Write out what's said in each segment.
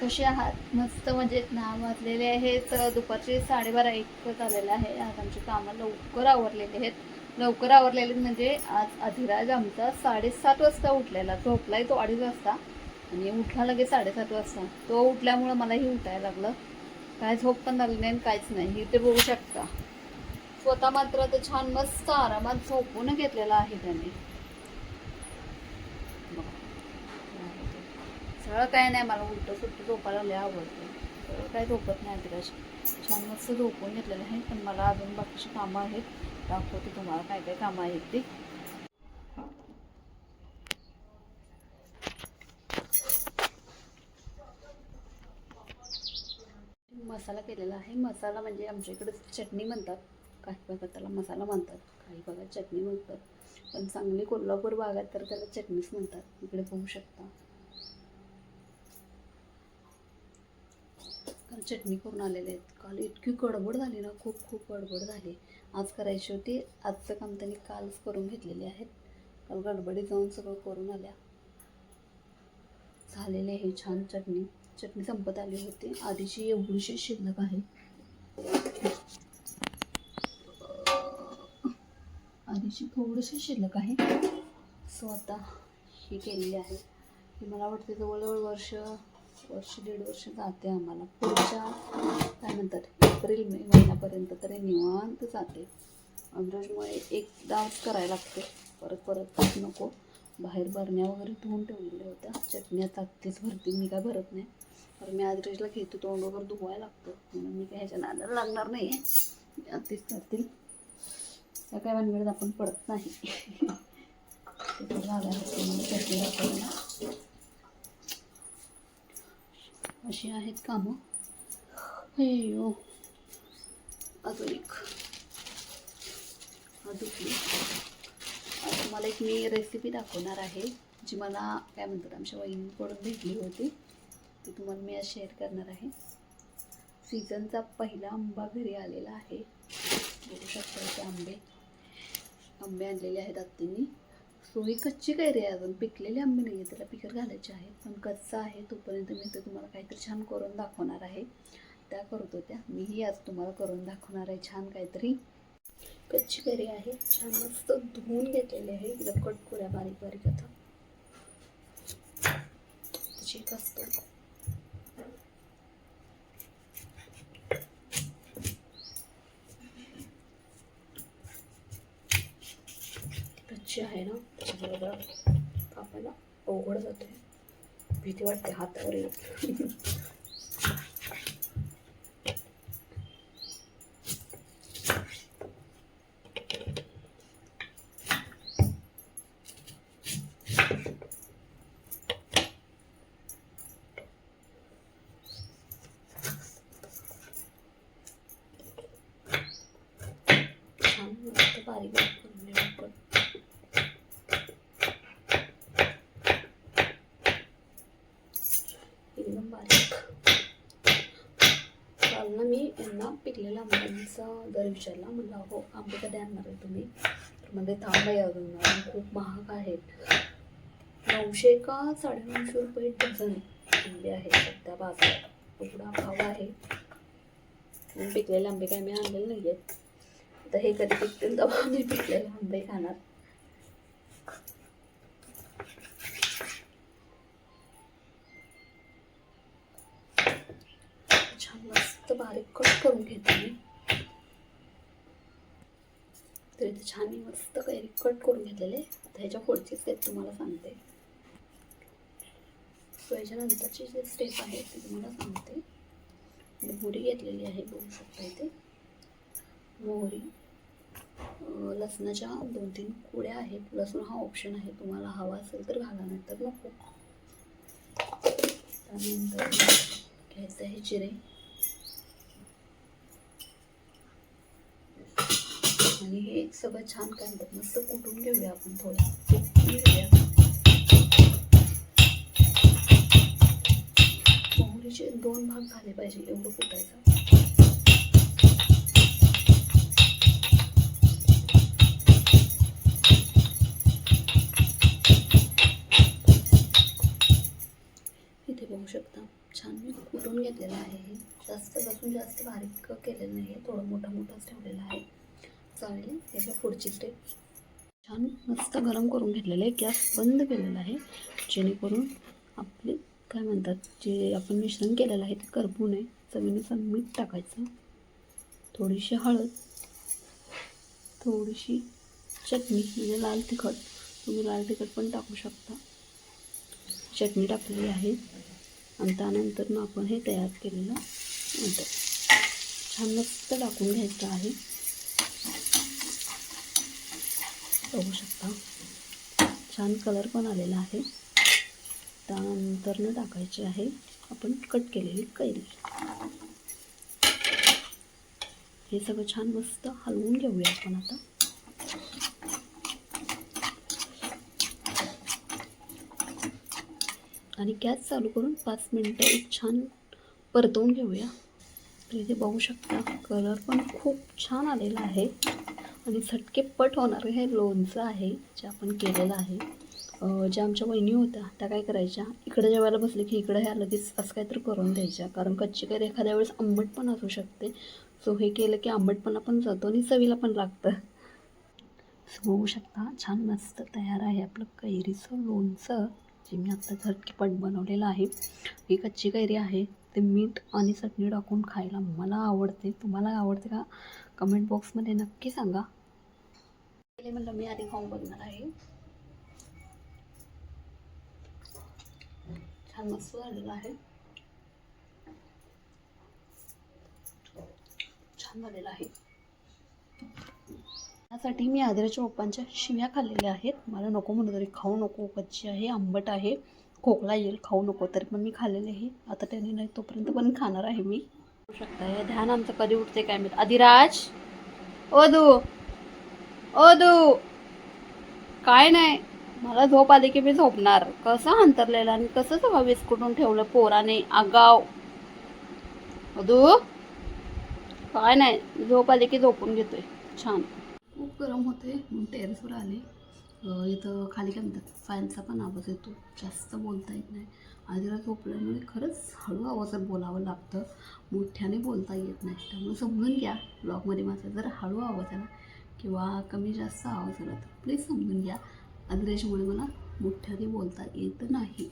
कसे आहात? मस्त मजेत ना? वाजलेले आहेत दुपारचे साडेबारा एक झालेलं आहे. आज आमची कामं लवकर आवरलेले आहेत. लवकर आवरलेले म्हणजे आज अधिराज आमचा साडेसात वाजता उठलेला. झोपलाय तो अडीच वाजता आणि उठला लगेच साडेसात वाजता. तो उठल्यामुळं मलाही उठायला लागलं. काय झोप पण लागली नाही आणि काहीच नाही. ते बघू शकता. स्वतः मात्र तर छान मस्त आरामात झोपून घेतलेला आहे त्याने बघा. सगळं काय नाही मला उलटं सुट्ट झोपायला लय आवडतं. काय झोपत नाही अधिराज छान मस्त झोपून घेतलेलं आहे पण मला अजून बाकीची कामं आहेत. दाखवते तुम्हाला काय काय कामं आहेत ती. मसाला केलेला आहे. मसाला म्हणजे आमच्या इकडे चटणी म्हणतात. काही भागात त्याला मसाला म्हणतात काही भागात चटणी म्हणतात. पण चांगली कोल्हापूर भागात तर त्याला चटणीच म्हणतात. इकडे बघू शकता. चटणी करून आलेले आहेत. काल इतकी गडबड झाली ना खूप खूप गडबड झाली. आज करायची होती. आजचं काम त्यांनी कालच करून घेतलेले आहेत. काल गडबडीत जाऊन सगळं करून आल्या. झालेली आहे छान चटणी. चटणी संपत आली होती. आधीची एवढीशी शिल्लक आहे. आधीची थोडीशी शिल्लक आहे. सो आता ही केलेली आहे. मला वाटते जवळजवळ वर्ष वर्ष दीड वर्ष जाते आम्हाला. पुढच्या काय म्हणतात एप्रिल मे महिन्यापर्यंत तरी निवांत जाते. अंदाजमुळे एकदाच करायला लागते. परत परत नको. बाहेर भरण्या वगैरे धुवून ठेवलेल्या होत्या. चटण्या ताकतीच भरते. मी काय भरत नाही. कारण मी आदरेजला घेतो तोंड वगैरे धुवायला लागतं. म्हणून मी काय ह्याच्या नादाला लागणार नाही आहे अगदीच करतील. त्या काय भानगडीत आपण पडत नाही. तिथं झालं चटणी दाखवायला. अशी आहेत कामं. हे यो अजून एक अजून तुम्हाला एक मी रेसिपी दाखवणार आहे जी मला काय म्हणतात आमच्या वहिनीकडून भेटली होती. ती तुम्हाला मी आज शेअर करणार आहे. सीझनचा पहिला आंबा घरी आलेला आहे. बघू शकता इथे आंबे. आंबे आणलेले आहेत आत्तींनी. सो ही कच्ची कैरी आहे अजून. पिकलेली आंबे नाही आहे त्याला पिकर घालायचे आहे. पण कच्चा आहे तोपर्यंत मी ते तुम्हाला काहीतरी छान करून दाखवणार आहे. त्या करत होत्या. मीही आज तुम्हाला करून दाखवणार आहे छान काहीतरी. कच्ची कैरी आहे. छान मस्त धुवून घेतलेली आहे. तिला कट करूया बारीक बारीक आता. चीक असतो. कच्ची आहे ना. त्याच्यामुळे जरा कापायला अवघड जाते भीती वाटते हातावर येईल छान मस्त बारीक बारीक करून घेऊ आपण एकदम बारीक काल ना मी यांना आंब्यांचा दर विचारला. म्हणलं हो आंबे कधी आणणार आहे तुम्ही म्हणजे थांबा अजून अजून खूप महाग आहेत. नऊशे का साडेनऊशे रुपये डझन आंबे आहेत सध्या बाजारात. एवढा भाव आहे. पिकलेले आंबे काय मी आणलेले नाही आहेत आता हे कधी पिकतील तेव्हा मी पिकलेले आंबे खाणार. छान मस्त मस्त बारीक कट करून घेते मी. तर इथे छान मस्त कैरी कट करून घेतलेले. आता ह्याच्या पुढची स्टेप तुम्हाला सांगते. सो ह्याच्यानंतरची जी स्टेप आहे ती तुम्हाला सांगते. मोहरी घेतलेली आहे बघू शकता इथे. मोहरी लसणाच्या दोन तीन कुड्या आहेत. लसूण हा ऑप्शन आहे. तुम्हाला हवा असेल तर घाला नाही नको. त्यानंतर घ्यायचं आहे जिरे. आणि हे सगळं छान काय म्हणतात मस्त कुटून घेऊया आपण थोडं. घेऊया. मोहरीचे दोन भाग झाले पाहिजे एवढं कुटायचं. छान मी कुटून घेतलेलं आहे हे. जास्त बसून जास्त बारीक केलेलं नाही आहे थोडं मोठं मोठंच ठेवलेलं आहे. चालेल त्याच्या पुढची स्टेप छान मस्त गरम करून घेतलेलं आहे. गॅस बंद केलेला आहे. जेणेकरून आपले काय म्हणतात जे आपण मिश्रण केलेलं आहे ते करपू नये चवीनुसार मीठ टाकायचं. थोडीशी हळद. थोडीशी चटणी म्हणजे लाल तिखट. तुम्ही लाल तिखट पण टाकू शकता. चटणी टाकलेली आहे. आणि त्यानंतर मग आपण हे तयार केलेलं म्हणतो छान मस्त टाकून घ्यायचं आहे. बघू शकता. छान कलर पण आलेला आहे. त्यानंतर न टाकायची आहे आपण कट केलेली कैरी. हे सगळं छान मस्त हलवून घेऊया आपण आता. आणि गॅस चालू करून पाच मिनटं एक छान परतवून घेऊया. तर इथे बघू शकता कलर पण खूप छान आलेला आहे. आणि झटकेपट होणारं हे लोणचं आहे जे आपण केलेलं आहे. ज्या आमच्या वहिनी होत्या त्या काय करायच्या इकडे जेवायला बसले की इकडे ह्या लगेच असं काहीतरी करून द्यायच्या. कारण कच्ची कैरी एखाद्या वेळेस आंबट पण असू शकते. सो हे केलं की आंबटपणा पण जातो आणि चवीला पण लागतं. सो बघू शकता छान मस्त तयार आहे आपलं कैरीचं लोणचं जे मी आत्ता झटकीपट बनवलेलं आहे. ही कच्ची कैरी आहे ते मीठ आणि चटणी टाकून खायला मला आवडते. तुम्हाला आवडते का? कमेंट बॉक्समध्ये नक्की सांगा. पहिले म्हणलं मी आधी खाऊन बघणार आहे. छान मस्त झालेलं आहे. छान झालेलं आहे. त्यासाठी मी आदराच्या पप्पांच्या शिव्या खाल्लेल्या आहेत. मला नको म्हणून तरी खाऊ नको कच्ची आहे आंबट आहे खोकला येईल खाऊ नको. तरी पण मी खाल्लेले आहे. आता त्याने नाही तोपर्यंत पण खाणार आहे मी. शकता हे ध्यान आमचं कधी उठते काय माहीत? आदिराज? ओ दू! ओ दू. काय नाही. मला झोप आली की मी झोपणार. कसं अंतरलेलं आणि कसं सगळं विस्कुटून ठेवलं पोराने? आगाव. अदू काय नाही. झोप आली की झोपून घेतोय. छान. खूप गरम होते म्हणून टेरेसवर आले. इथं खाली काय म्हणतात? फॅनचा पण आवाज येतो. जास्त बोलता येत नाही. आधीला झोपल्यामुळे खरंच हळू आवाजात बोलावं लागतं. मोठ्याने बोलता येत नाही. त्यामुळे समजून घ्या. ब्लॉगमध्ये माझा जर हळू आवाज आला. किंवा कमी जास्त आवाज आला तर प्लीज समजून घ्या. आदिराच्यामुळे मला मोठ्याने बोलता येत नाही.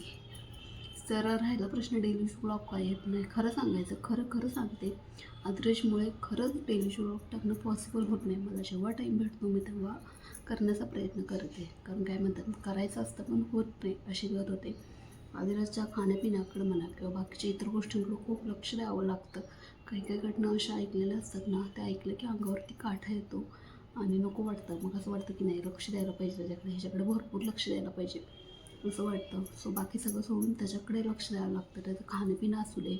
सर राहिला प्रश्न डेली ब्लॉग का येत नाही? खरं सांगायचं खरं खरं सांगते. आदरेशमुळे खरंच डेली ब्लॉग टाकणं पॉसिबल होत नाही. मला जेव्हा टाईम भेटतो मी तेव्हा करण्याचा प्रयत्न करते. कारण काय म्हणतात करायचं असतं पण होत नाही अशी गत होते. आदिराजच्या खाण्यापिण्याकडं म्हणा किंवा बाकीच्या इतर गोष्टींकडं खूप लक्ष द्यावं लागतं. काही काही घटना अशा ऐकलेल्या असतात ना त्या ऐकलं की अंगावरती काठा येतो. आणि नको वाटतं. मग असं वाटतं की नाही लक्ष द्यायला पाहिजे त्याच्याकडे. ह्याच्याकडे भरपूर लक्ष द्यायला पाहिजे. असं वाटतं. सो बाकी सगळं सोडून त्याच्याकडे लक्ष द्यावं लागतं. त्याचं खाणंपिणं असू दे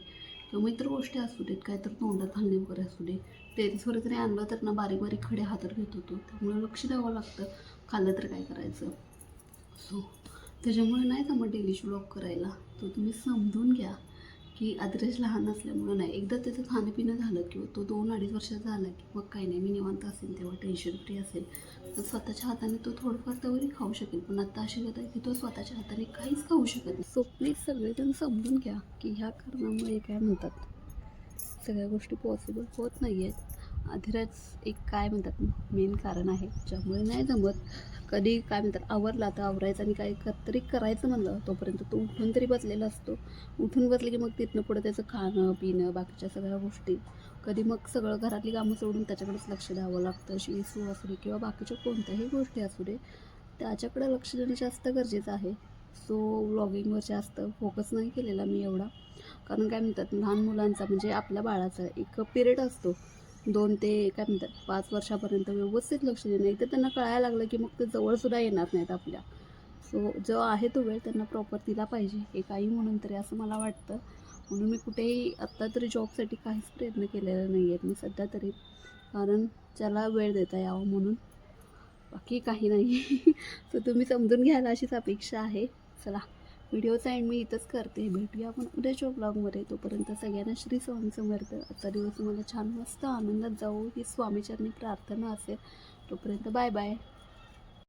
किंवा इतर गोष्टी असू देत. काय तर तोंडात घालणे वगैरे असू दे. टेरिसवर जरी आणलं तर ना बारीक बारीक खडे हातात घेत होतो. त्यामुळे लक्ष द्यावं लागतं. खाल्लं तर काय करायचं? सो त्याच्यामुळे नाही जमत डेली ब्लॉग करायला? तो तुम्ही समजून घ्या. की आदरेश लहान असल्यामुळं नाही. एकदा त्याचं खाणंपिणं झालं किंवा तो दोन अडीच वर्षाचा झाला की मग काही नाही मी निवांत असेल तेव्हा टेन्शन फ्री असेल. तर स्वतःच्या हाताने तो थोडंफार तरी खाऊ शकेल. पण आता अशी गत आहे की तो स्वतःच्या हाताने काहीच खाऊ शकत नाही. सो प्लीज सगळेजण समजून घ्या की ह्या कारणामुळे काय म्हणतात. सगळ्या गोष्टी पॉसिबल होत नाही आहेत अधिराज एक काय म्हणतात मेन कारण आहे ज्यामुळे नाही जमत. कधी काय म्हणतात आवरला तर आवरायचं आणि काय तरी करायचं म्हणलं तोपर्यंत तो उठून तरी बसलेला असतो. उठून बसले की मग तिथनं पुढं त्याचं खाणं पिणं बाकीच्या सगळ्या गोष्टी. कधी मग सगळं घरातली कामं सोडून त्याच्याकडेच लक्ष द्यावं लागतं. शिसू असू दे किंवा बाकीच्या कोणत्याही गोष्टी असू दे त्याच्याकडे लक्ष देणं जास्त गरजेचं आहे. सो व्लॉगिंगवर जास्त फोकस नाही केलेला मी एवढा. कारण काय म्हणतात लहान मुलांचा म्हणजे आपल्या बाळाचा एक पिरियड असतो. दोन ते काय म्हणतात पाच वर्षापर्यंत व्यवस्थित लक्ष देणं. एकदा त्यांना कळायला लागलं की मग ते जवळसुद्धा येणार नाहीत आपल्या. सो जो आहे तो वेळ त्यांना प्रॉपर दिला पाहिजे. एक आई म्हणून तरी असं मला वाटतं. म्हणून मी कुठेही आत्ता तरी जॉबसाठी काहीच प्रयत्न केलेला नाही आहेत मी सध्या तरी कारण ज्याला वेळ देता यावा म्हणून. बाकी काही नाही. सो तुम्ही समजून घ्यायला अशीच अपेक्षा आहे. चला. व्हिडिओचा एंड मी इथंच करते. भेटूया आपण उद्याच्या ब्लॉगमध्ये तोपर्यंत सगळ्यांना श्री स्वामी समर्थ. आजचा दिवस मला छान मस्त आनंदात जाऊ ही स्वामीचरणी प्रार्थना असेल. तोपर्यंत बाय बाय